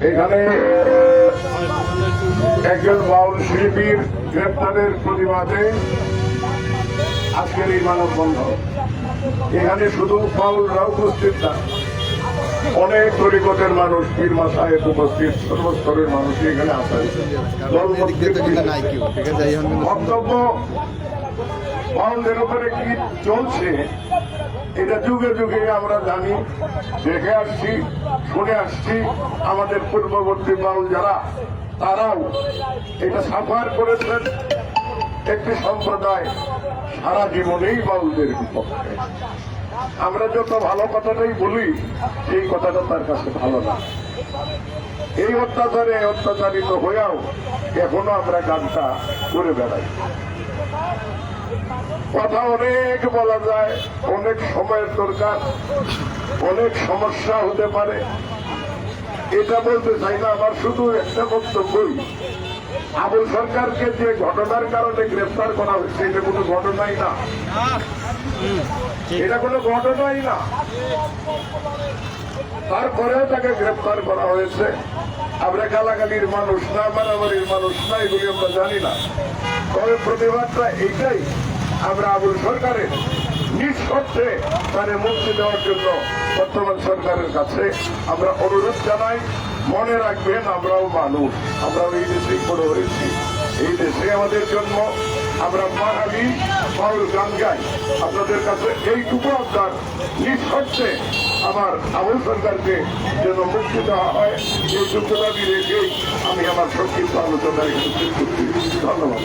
এখানে একজন বাউল শিল্পীর গ্রেপ্তারের প্রতিবাদে আজকের এই মানববন্ধন। এখানে শুধু বাউলরা উপস্থিত না অনেক তরিকতের মানুষ পীর মাসায় উপস্থিত সর্বস্তরের মানুষ এখানে আসেন বক্তব্য বাউলদের উপরে কি চলছে, এটা যুগে যুগে আমরা জানি। দেখে আসছি, শুনে আসছি, আমাদের পূর্ববর্তী বাউল যারা, তারাও এটা সাফার করেছেন একটি সম্প্রদায় সারা জীবনেই বাউলদের বিপক্ষে। আমরা যত ভালো কথাটাই বলি এই কথাটা তার কাছে ভালো না। এই অত্যাচারে অত্যাচারিত হয়েও এখনও আমরা গানটা করে বেড়াই। কথা অনেক বলা যায়, অনেক সময়ের দরকার, অনেক সমস্যা হতে পারে। এটা বলতে চাই না, আমার শুধু একটা বক্তব্যই। আবুল সরকারকে যে ঘটনার কারণে গ্রেফতার করা হয়েছে, এটা কোনো ঘটনাই না। এটা কোনো ঘটনাই না। তারপরেও তাকে গ্রেফতার করা হয়েছে। আমরা গালাগালির মানুষ না, মারামারির মানুষ না, এগুলি আমরা জানি না। তবে প্রতিবাদটা এইটাই, আমরা আবুল সরকারের নিঃশর্তে তারে মুক্তি দেওয়ার জন্য বর্তমান সরকারের কাছে আমরা অনুরোধ জানাই। মনে রাখবেন, আমরাও মানুষ। আমরাও এই দেশেই বড় হয়েছি এই দেশে আমাদের জন্ম, আমরা বাঙালি বাউল গান গাই আপনাদের কাছে এইটুকু আপনার নিঃশর্তে আমার আবুল সরকারকে যেন মুক্তি দেওয়া হয়, এই যোগ্যতা রেখেই আমি আমার সংক্ষিপ্ত আলোচনা এখানে শেষ করছি ধন্যবাদ।